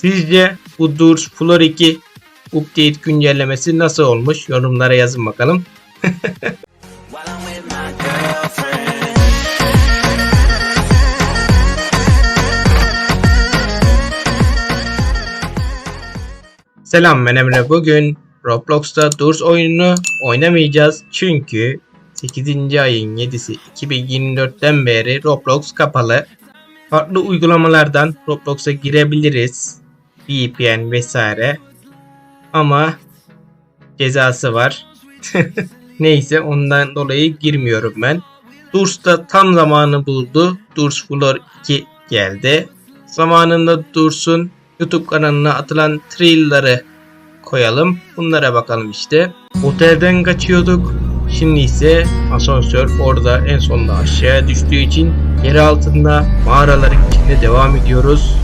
Sizce bu Durs Flor 2 update güncellemesi nasıl olmuş? Yorumlara yazın bakalım. Selam ben Emre. Bugün Roblox'ta Durs oyununu oynamayacağız. Çünkü 8. ayın 7'si 2024'ten beri Roblox kapalı. Farklı uygulamalardan Roblox'a girebiliriz. VPN vesaire. Ama cezası var. Neyse ondan dolayı girmiyorum ben. Durs'ta tam zamanı buldu. Durs Floor 2 geldi. Zamanında Durs'un YouTube kanalına atılan trailer'ları koyalım. Bunlara bakalım işte. Otelden kaçıyorduk. Şimdi ise asansör orada en sonunda aşağıya düştüğü için yer altında mağaraların içinde devam ediyoruz.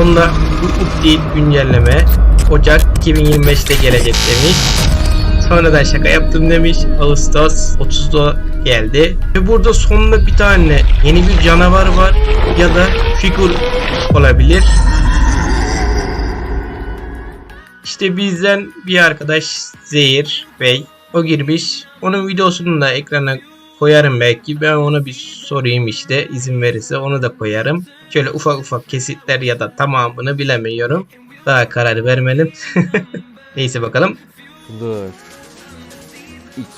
Sonunda bu update güncelleme Ocak 2025'te gelecek demiş. Sonradan şaka yaptım demiş. Ağustos 30'da geldi. Ve burada sonunda bir tane yeni bir canavar var ya da figür olabilir. İşte bizden bir arkadaş Zehir Bey. O girmiş. Onun videosunu da ekrana koyarım belki. Ben ona bir sorayım işte izin verirse onu da koyarım. Şöyle ufak ufak kesitler ya da tamamını bilemiyorum. Daha karar vermedim. Neyse bakalım. Dur.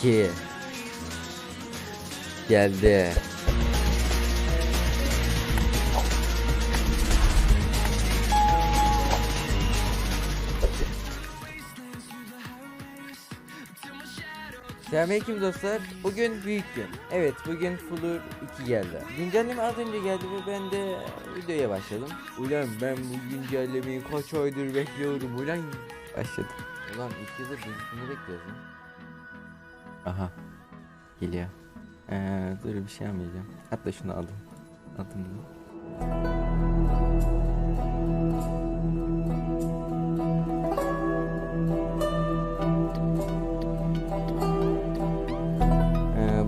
2 Geldi. Selamünaleyküm dostlar. Bugün büyük gün. Evet bugün Fulur 2 geldi. Güncelleme az önce geldi ve ben de videoya başladım. Ulan ben bu güncellemeyi kaç aydır bekliyorum ulan. Başladım. Ulan 2 yıldır bekliyoruz lan. Aha. Geliyor. Ee, dur bir şey yapmayacağım. Hatta şunu aldım. Aldım bunu.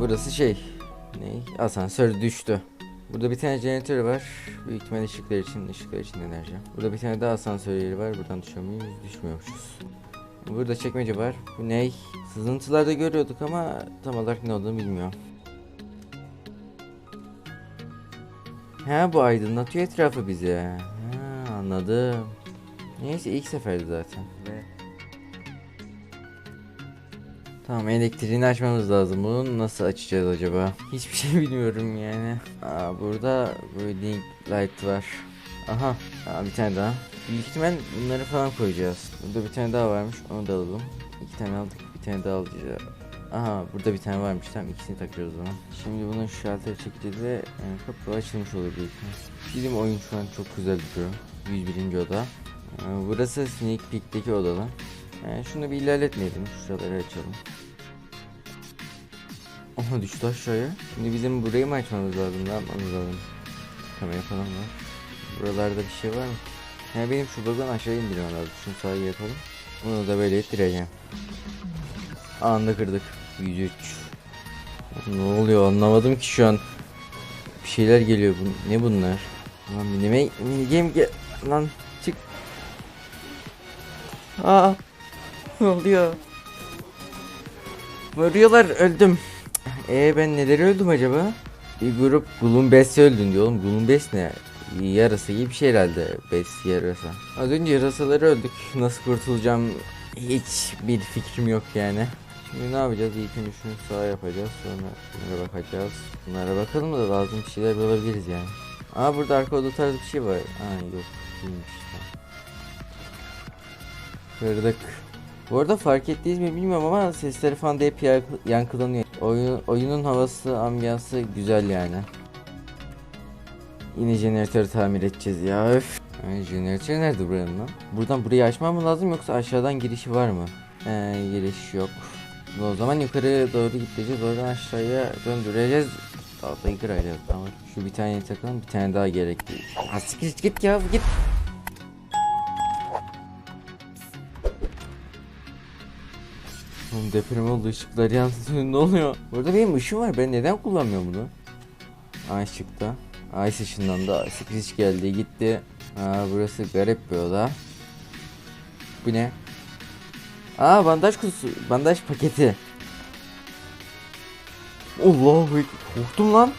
Burası şey. Ne? Asansör düştü. Burada bir tane jeneratör var. Büyük ihtimal ışıklar için, ışıklar için enerji. Burada bir tane daha asansör yeri var. Buradan düşüyor muyuz? Düşmüyormuşuz. Burada çekmece var. Bu ne? Sızıntılarda görüyorduk ama tam olarak ne olduğunu bilmiyorum. Ha bu aydınlatıyor etrafı bize. Ha anladım. Neyse ilk seferdi zaten. Tamam elektriğini açmamız lazım. Bunu nasıl açacağız acaba? Hiçbir şey bilmiyorum yani. Aa, burada böyle link light var. Aha aa, bir tane daha. Büyük ihtimal bunları falan koyacağız. Burada bir tane daha varmış. Onu da alalım. İki tane aldık. Bir tane daha alacağız. Aha burada bir tane varmış. Tamam ikisini takıyoruz o zaman. Şimdi bunun şu şalteri çekeceğiz ve yani kapı açılmış olur büyük. Bizim oyun şu an çok güzel duruyor. 101. oda. Burası Sneak Peek'teki odalar. Yani şunu bir ilerletmeyelim. Şuraları açalım. Aha düştü aşağıya. Şimdi bizim burayı mı açmamız lazım? Ne yapmamız lazım? Kamera falan var. Buralarda bir şey var mı? Yani benim şu buradan aşağı indirmem lazım. Şunu sağa yapalım. Bunu da böyle ettireceğim. Anında kırdık. 103. Ne oluyor anlamadım ki şu an. Bir şeyler geliyor. Bu, ne bunlar? Lan minime, minigame gel. Lan çık. Aa. Oluyor? Varıyorlar öldüm. E ben neleri öldüm acaba? Bir grup Gloom Best öldün diyor oğlum. Gloom Best ne? Yarası gibi bir şey herhalde. Best yarasa. Az önce yarasaları öldük. Nasıl kurtulacağım hiç bir fikrim yok yani. Şimdi ne yapacağız? İlk önce şunu sağa yapacağız. Sonra bunlara bakacağız. Bunlara bakalım da lazım bir şeyler bulabiliriz yani. Aa burada arka oda tarzı bir şey var. Aa yok. Değilmiş. Kırdık. Bu arada fark ettiniz mi bilmiyorum ama sesleri falan da hep yankı- yankılanıyor. Oyun, oyunun havası, ambiyansı güzel yani. Yine jeneratörü tamir edeceğiz ya öf. Jeneratör nerede buranın lan? Buradan burayı açmam mı lazım yoksa aşağıdan girişi var mı? Ee, giriş yok. O zaman yukarı doğru gideceğiz. Oradan aşağıya döndüreceğiz. Tahtayı kıracağız. Tamam. Şu bir tane takalım. Bir tane daha gerekli. Ha siktir git ya git. Oğlum deprem oldu ışıklar yansıyor ne oluyor? Burada benim ışığım var ben neden kullanmıyorum bunu? Ay çıktı. Ay ışığından da Screech geldi gitti. Aa burası garip bir oda. Bu ne? Aa bandaj kutusu, bandaj paketi. Allahu. Korktum lan.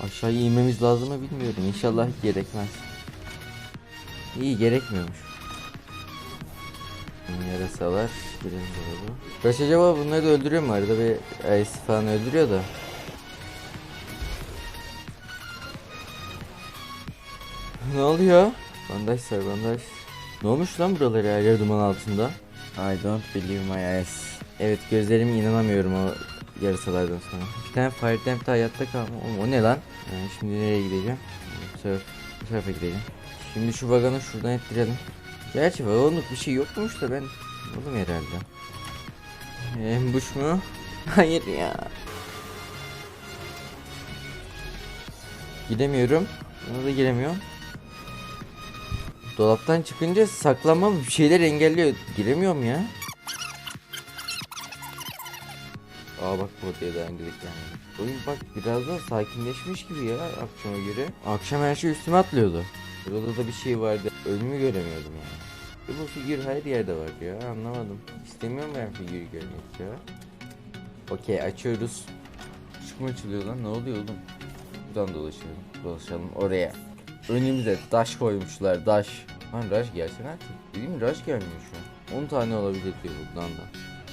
Aşağıya inmemiz lazım mı bilmiyorum. İnşallah gerekmez. İyi gerekmiyormuş. Yarasalar. Girelim dolabı. Kaç acaba bunları da öldürüyor mu? Arada bir ayısı falan öldürüyor da. ne oluyor? Bandaj sar bandaj. Ne olmuş lan buraları her yer duman altında? I don't believe my eyes. Evet gözlerime inanamıyorum o yarısalardan sonra. Bir tane fire damp de hayatta kalma. Oğlum o ne lan? Yani şimdi nereye gideceğim? Bu tarafa, bu tarafa gidelim. Şimdi şu vaganı şuradan ettirelim. Gerçi vagonluk bir şey yokmuş da ben buldum herhalde. Embuş mu? Hayır ya. Gidemiyorum. Buna da giremiyorum. Dolaptan çıkınca saklanmam bir şeyler engelliyor. Giremiyorum ya. Aa bak bu odaya daha önce yani. Oyun bak biraz daha sakinleşmiş gibi ya akşama göre. Akşam her şey üstüme atlıyordu. Burada da bir şey vardı. Önümü göremiyordum yani. E bu figür her yerde var ya anlamadım. İstemiyorum ben figür görmek ya. Okey açıyoruz. Işık mı açılıyor lan ne oluyor oğlum? Buradan dolaşalım. Dolaşalım oraya. Önümüze taş koymuşlar taş. Lan Raj gelsene artık. Dedim Raj gelmiyor şu an. 10 tane olabilir diyor buradan da.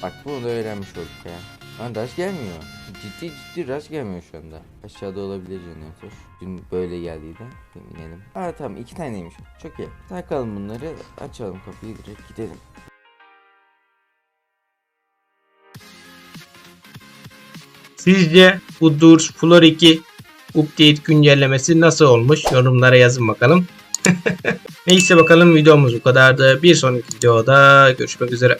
Bak bunu da öğrenmiş olduk ya. Lan Raj gelmiyor. Ciddi ciddi Raj gelmiyor şu anda. Aşağıda olabilir jeneratör. Dün böyle geldiydi. İnelim. Aa tamam iki taneymiş. Çok iyi. Takalım bunları. Açalım kapıyı direkt gidelim. Sizce bu Doors Floor 2 update güncellemesi nasıl olmuş? Yorumlara yazın bakalım. Neyse bakalım videomuz bu kadardı. Bir sonraki videoda görüşmek üzere.